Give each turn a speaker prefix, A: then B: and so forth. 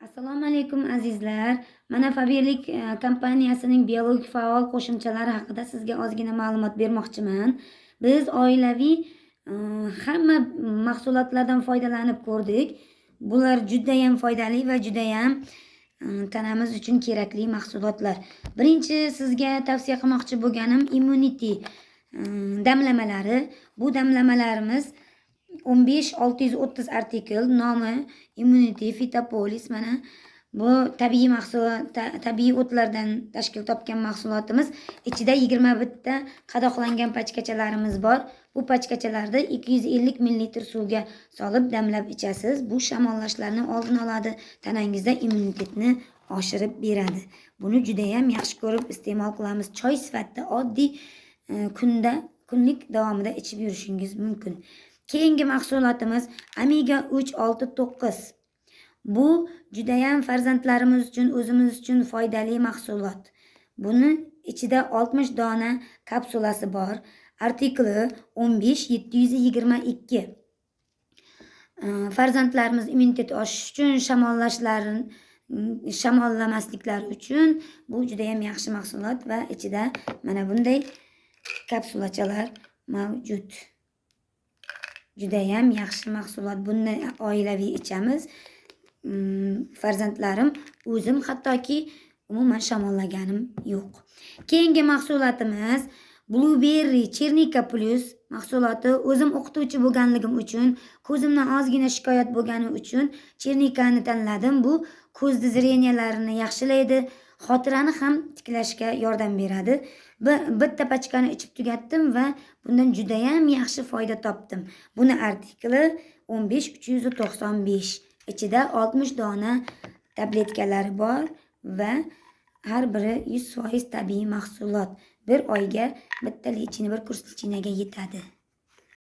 A: Assalomu alaykum azizlar. Mana Faberlik e, kompaniyasining biologik faol qo'shimchalari haqida sizga ozgina ma'lumot bermoqchiman. Biz oilaviy e, hamma mahsulotlardan foydalanib ko'rdik. Bular juda ham foydali va juda ham e, tanamiz uchun kerakli mahsulotlar. Birinchi sizga tavsiya qilmoqchi bo'lganim Immunity damlamalari. Bu damlamalarimiz 15630 artikl nomi immunity fitopolis mana bu tabiiy mahsulot tabiiy o'tlardan tashkil topgan mahsulotimiz. Ichida 21 ta qadoqlangan pachkachalarimiz bor. Bu pachkachalarda 250 ml suvga solib damlab ichasiz. Bu shamollashlarni oldini oladi. Tanangizda immunitetni oshirib beradi. Buni judayam yaxshi ko'rib iste'mol qilamiz. Choy sifatida oddiy e, kunda kunlik davomida ichib yurishingiz mumkin. Keyingi mahsulotimiz Amiga 369. Bu judayam farzandlarimiz uchun, o'zimiz uchun foydali mahsulot. Buni ichida 60 dona kapsulasi bor. Artikli 15722. Farzandlarimiz immunitet oshish uchun, shamollashlarini shamollamasliklari uchun bu juda ham yaxshi mahsulot va ichida mana bunday kapsulachalar mavjud. Judayam yaxshi mahsulot. Buni oilaviy ichamiz mm, farzandlarim o'zim hattoki umuman shamollaganim yo'q. Keyingi mahsulotimiz blueberry chernika plus mahsuloti. O'zim o'qituvchi bo'lganligim uchun ko'zimdan ozgina shikoyat bo'lgani uchun chernikani tanladim. Bu ko'zni zreniyalarini yaxshilaydi. Xotirani ham tiklashga yordam beradi. Bitta pachkani ichib tugatdim va bundan judayam yaxshi foyda topdim. Buni artikli 15395 ichida 60 dona tabletkalar bor va har biri 100% tabiiy mahsulot. Bir oyga bitta lichina bir kurs lechinaga yetadi.